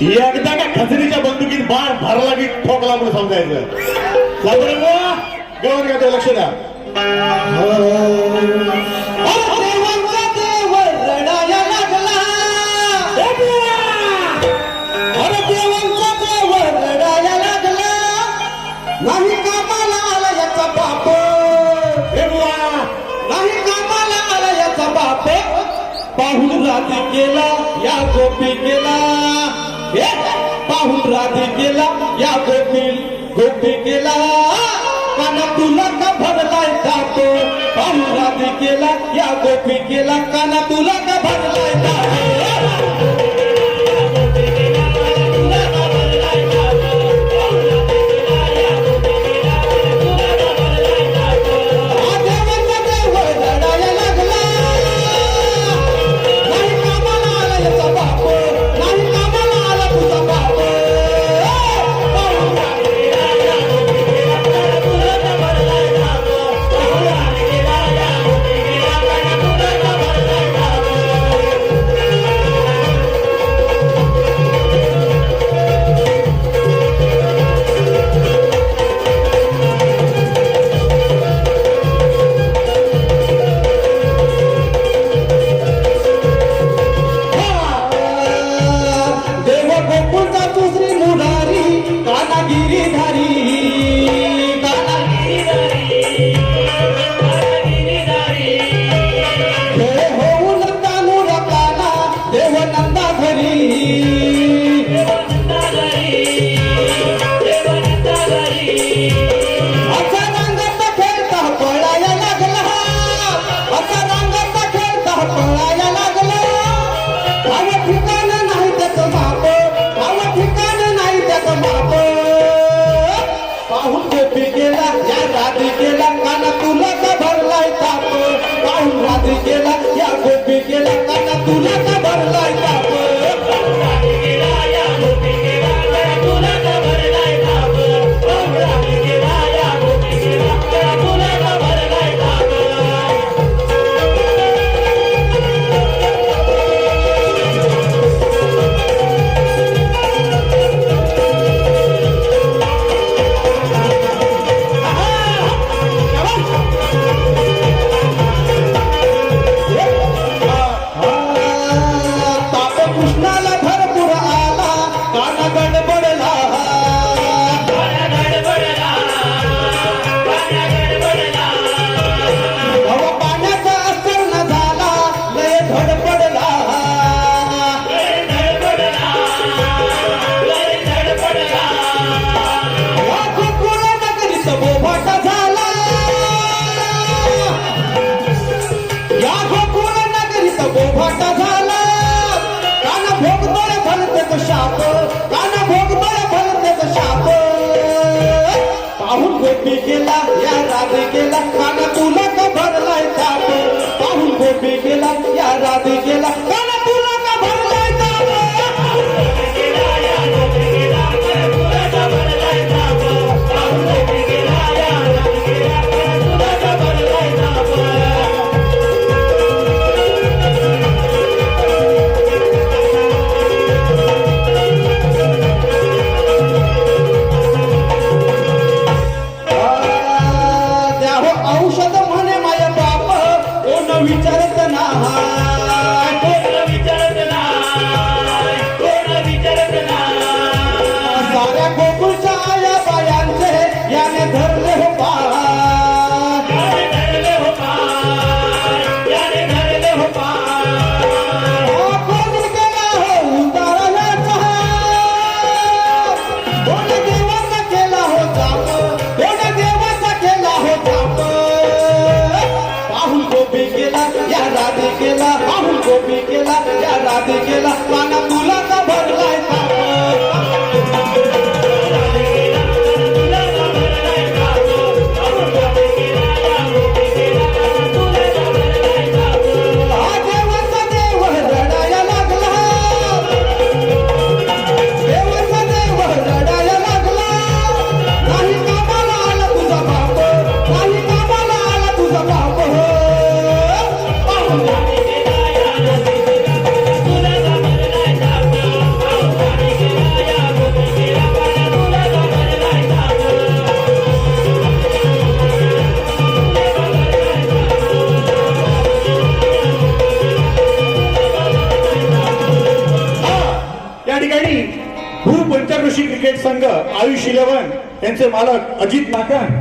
एकदा का खचरीच्या बंदुकीत बाण भरला की ठोकला म्हणून समजायचं. साबरे गवर घ्या ते लक्ष द्या. नाही कामाला आला याचा बाप नाही कामाला आला याचा बाप. पाहून जाती केला या गोपी केला. पाहून राधे केला या गोपी गोपी केला. काना तुला का भरलाय जातो पाहून राधे केला या गोपी केला काना तुला का भरलाय जातो कानागिरी पाहून गोपी गेला या राधी गेला काना तुला का भरलाय ताप गोपी गेला या राधे गेला. काना तुला का भरलाय ताप पाहून गोपी गेला या राधे विचारत नाही. कोण विचारत नाही? कोण विचारत नाही? साऱ्या बायांचे याने धर ठिकाणी क्रिकेट संघ आयुष इलेव्हन यांचे मालक अजित नाकन